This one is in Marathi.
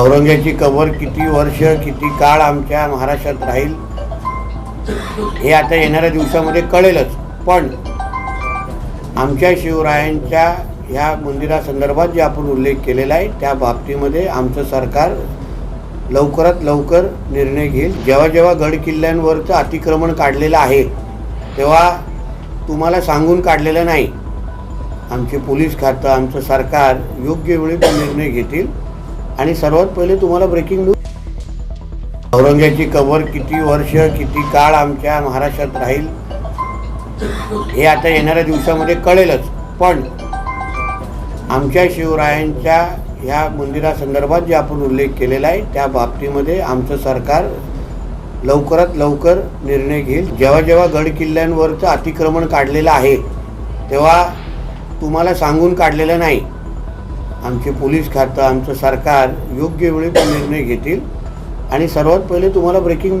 औरंग्याची कबर किती वर्ष किती काळ आमच्या महाराष्ट्रात राहील हे आता येणाऱ्या दिवसामध्ये कळेलच. पण आमच्या शिवरायांच्या ह्या मंदिरासंदर्भात जे आपण उल्लेख केलेला आहे त्या बाबतीमध्ये आमचं सरकार लवकरात लवकर निर्णय घेईल. जेव्हा जेव्हा गड किल्ल्यांवरचं अतिक्रमण काढलेलं आहे तेव्हा तुम्हाला सांगून काढलेलं नाही. आमचे पोलीस खातं आमचं सरकार योग्य वेळी तो निर्णय घेतील. आणि सर्वात पहिले तुम्हाला ब्रेकिंग न्यूज औरंग्याची कबर किती वर्ष किती काळ आमच्या महाराष्ट्रात राहील हे आता येणाऱ्या दिवसामध्ये कळेलच. पण आमच्या शिवरायांच्या ह्या मंदिरासंदर्भात जे आपण उल्लेख केलेला आहे त्या बाबतीमध्ये आमचं सरकार लवकरात लवकर निर्णय घेईल. जेव्हा जेव्हा गड किल्ल्यांवरचं अतिक्रमण काढलेलं आहे तेव्हा तुम्हाला सांगून काढलेलं नाही. आमचे पोलीस खातं आमचं सरकार योग्य वेळी निर्णय घेतील. आणि सर्वात पहिले तुम्हाला ब्रेकिंग न्यूज